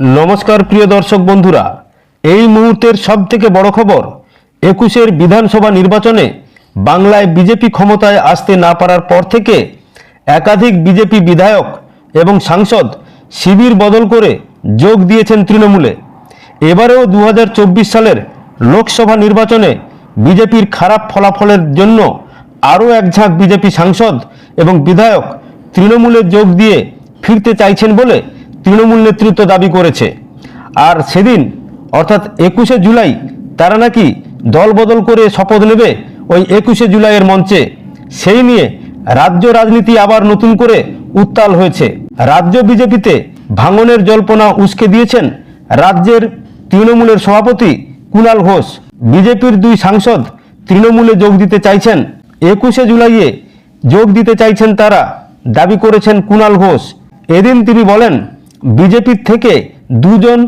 নমস্কার, প্রিয় দর্শক বন্ধুরা। এই মুহূর্তের সব থেকে বড় খবর, একুশের বিধানসভা নির্বাচনে বাংলায় বিজেপি ক্ষমতায় আসতে না পারার পর থেকে একাধিক বিজেপি বিধায়ক এবং সাংসদ শিবির বদল করে যোগ দিয়েছেন তৃণমূলে। এবারেও দু হাজার চব্বিশ সালের লোকসভা নির্বাচনে বিজেপির খারাপ ফলাফলের জন্য আরও এক ঝাঁক বিজেপি সাংসদ এবং বিধায়ক তৃণমূলে যোগ দিয়ে ফিরতে চাইছেন বলে তৃণমূল নেতৃত্ব দাবি করেছে। আর সেদিন, অর্থাৎ একুশে জুলাই, তারা নাকি দল বদল করে শপথ নেবে ওই একুশে জুলাইয়ের মঞ্চে। সেই নিয়ে রাজ্য রাজনীতি আবার নতুন করে উত্তাল হয়েছে। রাজ্য বিজেপিতে ভাঙনের জল্পনা উস্কে দিয়েছেন রাজ্যের তৃণমূলের সভাপতি কুণাল ঘোষ। বিজেপির দুই সাংসদ তৃণমূলে যোগ দিতে চাইছেন। একুশে জুলাইয়ে যোগ দিতে চাইছেন তারা, দাবি করেছেন কুণাল ঘোষ। এদিন তিনি বলেন বিজেপির থেকে দুজন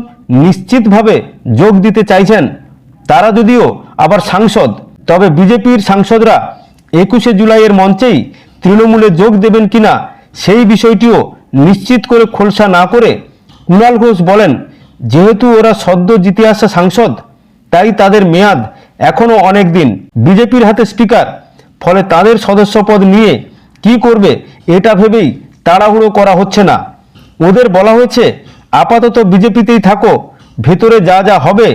নিশ্চিতভাবে যোগ দিতে চাইছেন। তারা যদিও আবার সাংসদ, তবে বিজেপির সাংসদরা একুশে জুলাইয়ের মঞ্চেই তৃণমূলে যোগ দেবেন কিনা সেই বিষয়টিও নিশ্চিত করে খোলসা না করে কুণাল ঘোষ বলেন, যেহেতু ওরা সদ্য জিতে আসা সাংসদ, তাই তাদের মেয়াদ এখনও অনেক দিন। বিজেপির হাতে স্পিকার, ফলে তাদের সদস্যপদ নিয়ে কি করবে এটা ভেবেই তাড়াহুড়ো করা হচ্ছে না। ওদের বলা হয়েছে, আপাতত বিজেপিতেই থাকো, ভেতরে যা যা হবে,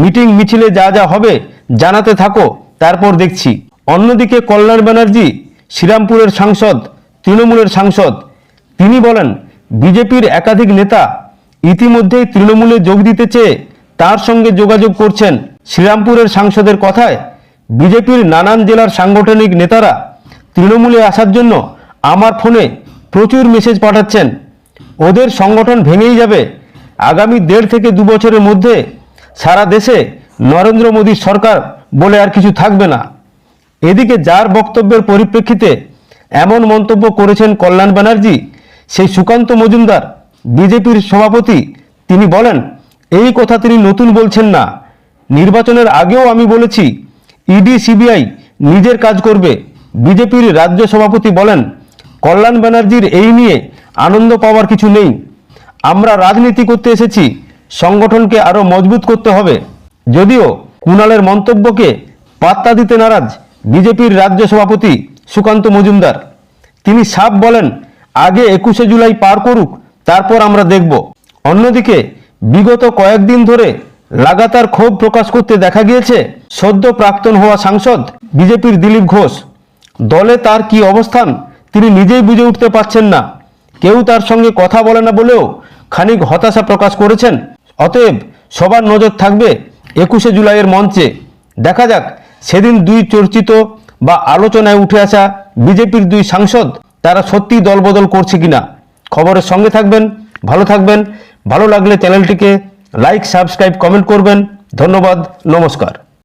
মিটিং মিছিলে যা যা হবে, জানাতে থাকো, তারপর দেখছি। অন্যদিকে কল্যাণ ব্যানার্জি, শ্রীরামপুরের সাংসদ, তৃণমূলের সাংসদ, তিনি বলেন, বিজেপির একাধিক নেতা ইতিমধ্যেই তৃণমূলে যোগ দিতে চেয়ে তার সঙ্গে যোগাযোগ করছেন শ্রীরামপুরের সাংসদের কথায়, বিজেপির নানান জেলার সাংগঠনিক নেতারা তৃণমূলে আসার জন্য আমার ফোনে প্রচুর মেসেজ পাঠাচ্ছেন। ওদের সংগঠন ভেঙেই যাবে। আগামী দেড় থেকে দু বছরের মধ্যে সারা দেশে নরেন্দ্র মোদীর সরকার বলে আর কিছু থাকবে না। এদিকে যার বক্তব্যের পরিপ্রেক্ষিতে এমন মন্তব্য করেছেন কল্যাণ ব্যানার্জি, সেই সুকান্ত মজুমদার, বিজেপির সভাপতি, তিনি বলেন, এই কথা তিনি নতুন বলছেন না। নির্বাচনের আগেও আমি বলেছি, ইডি, সিবিআই নিজের কাজ করবে। বিজেপির রাজ্য সভাপতি বলেন, কল্যাণ ব্যানার্জির এই নিয়ে আনন্দ পাওয়ার কিছু নেই। আমরা রাজনীতি করতে এসেছি, সংগঠনকে আরও মজবুত করতে হবে। যদিও কুণালের মন্তব্যকে পাত্তা দিতে নারাজ বিজেপির রাজ্য সভাপতি সুকান্ত মজুমদার। তিনি সাফ বলেন, আগে একুশে জুলাই পার করুক, তারপর আমরা দেখব। অন্যদিকে, বিগত কয়েকদিন ধরে লাগাতার ক্ষোভ প্রকাশ করতে দেখা গিয়েছে, সদ্য প্রাক্তন হওয়া সাংসদ বিজেপির দিলীপ ঘোষ। দলে তার কি অবস্থান, তিনি নিজেই বুঝে উঠতে পারছেন না। কেউ তার সঙ্গে কথা বলে না বলেও খানিক হতাশা প্রকাশ করেছেন। অতএব সবার নজর থাকবে একুশে জুলাইয়ের মঞ্চে। দেখা যাক, সেদিন দুই চর্চিত বা আলোচনায় উঠে আসা বিজেপির দুই সাংসদ তারা সত্যি দলবদল করছে কিনা। খবরের সঙ্গে থাকবেন, ভালো থাকবেন, ভালো লাগলে চ্যানেলটিকে লাইক, সাবস্ক্রাইব, কমেন্ট করবেন। ধন্যবাদ, নমস্কার।